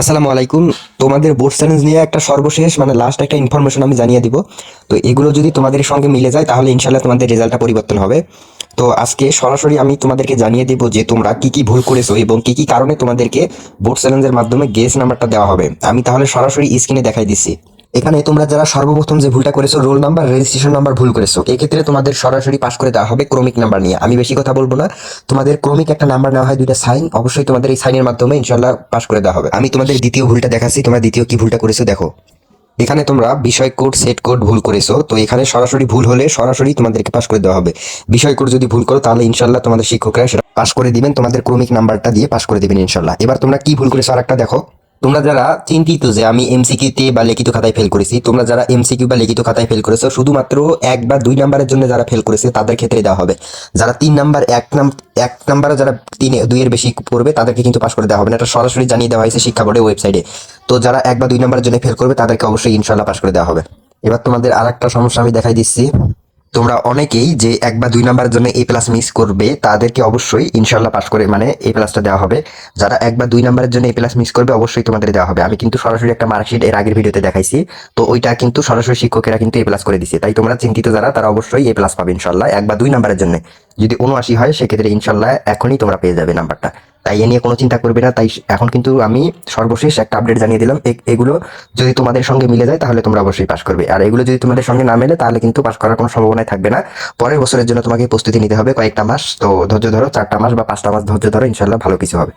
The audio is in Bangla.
আসসালামু আলাইকুম। তোমাদের বোর্ড চ্যালেঞ্জ নিয়ে একটা সর্বশেষ মানে লাস্ট একটা ইনফরমেশন আমি জানিয়ে দিব। তো এগুলো যদি তোমাদের সঙ্গে মিলে যায়, তাহলে ইনশাল্লাহ তোমাদের রেজাল্টটা পরিবর্তন হবে। তো আজকে সরাসরি আমি তোমাদেরকে জানিয়ে দেবো যে তোমরা কি কি ভুল করেছ এবং কি কি কারণে তোমাদেরকে বোর্ড চ্যালেঞ্জের মাধ্যমে গেস নাম্বারটা দেওয়া হবে। আমি তাহলে সরাসরি স্ক্রিনে দেখাই দিচ্ছি। এখানে তোমরা যারা সর্বপ্রথম যে ভুলটা করেছ রোল নাম্বার রেজিস্ট্রেশন নাম্বার ভুল করেছ, এক্ষেত্রে তোমাদের সরাসরি পাস করে দেওয়া হবে ক্রমিক নাম্বার নিয়ে। আমি বেশি কথা বলব না। তোমাদের ক্রমিক একটা নাম্বার নেওয়া হয়, দুইটা সাইন অবশ্যই তোমাদের এই সাইনের মাধ্যমে ইনশাল্লাহ পাস করে দেওয়া হবে। আমি তোমাদের দ্বিতীয় ভুলটা দেখাচ্ছি। তোমরা দ্বিতীয় কি ভুলটা করেছ দেখো। এখানে তোমরা বিষয় কোড সেট কোড ভুল করেছ। তো এখানে সরাসরি ভুল হলে সরাসরি তোমাদেরকে পাস করে দেওয়া হবে। বিষয় কোড যদি ভুল করো, তাহলে ইনশাল্লাহ তোমাদের শিক্ষকরা সেটা পাস করে দিবেন। তোমাদের ক্রমিক নাম্বারটা দিয়ে পাস করে দিবেন ইনশাল্লাহ এবার তোমরা কি ভুল করেছ আর একটা দেখো। তোমরা যারা চিন্তিত যে আমি এমসিকিউ তে বা লিখিত খাতায় ফেল করেছি, তোমরা যারা এমসিকিউ বা লিখিত খাতায় ফেল করেছ, শুধুমাত্র এক বা দুই নাম্বারের জন্য যারা ফেল করেছে, তাদের ক্ষেত্রে দেওয়া হবে। যারা তিন নাম্বার, এক নাম, এক নাম্বারে যারা তিন, দুইয়ের বেশি পড়বে, তাদেরকে কিন্তু পাশ করে দেওয়া হবে না। এটা সরাসরি জানিয়ে দেওয়া হয়েছে শিক্ষা বোর্ডের ওয়েবসাইটে তো যারা এক বা দুই নাম্বারের জন্য ফেল করবে, তাদেরকে অবশ্যই ইনশাল্লাহ পাশ করে দেওয়া হবে। এবার তোমাদের আরেকটা সমস্যা আমি দেখাই দিচ্ছি। তোমরা অনেকেই যে এক বা দুই নাম্বারের জন্য এ প্লাস মিস করবে, তাদেরকে অবশ্যই ইনশাল্লাহ পাস করে মানে এ প্লাসটা দেওয়া হবে। যারা এক বা দুই নাম্বারের জন্য এ প্লাস মিস করবে, অবশ্যই তোমাদের দেওয়া হবে। আমি কিন্তু সরাসরি একটা মার্কশিট এর আগের ভিডিওতে দেখাইছি। তো ওইটা কিন্তু সরাসরি শিক্ষকেরা কিন্তু এ প্লাস করে দিছে। তাই তোমরা চিন্তিত যারা, তারা অবশ্যই এ প্লাস পাবে ইনশাল্লাহ এক বা দুই নাম্বারের জন্য। যদি উনআশি হয়, সেক্ষেত্রে ইনশাল্লাহ এখনই তোমরা পেয়ে যাবে নাম্বারটা। তাই এ নিয়ে কোনো চিন্তা করবে না। তাই এখন কিন্তু আমি সর্বশেষ একটা আপডেট জানিয়ে দিলাম। এগুলো যদি তোমাদের সঙ্গে মিলে যায়, তাহলে তোমরা অবশ্যই পাস করবে। আর এগুলো যদি তোমাদের সঙ্গে না মেলে, তাহলে কিন্তু পাস করার কোনো সম্ভাবনাই থাকবে না। পরের বছরের জন্য তোমাকে প্রস্তুতি নিতে হবে কয়েকটা মাস। তো ধৈর্য ধরো, চারটা মাস বা পাঁচটা মাস ধৈর্য ধরো ইনশাল্লাহ ভালো কিছু হবে।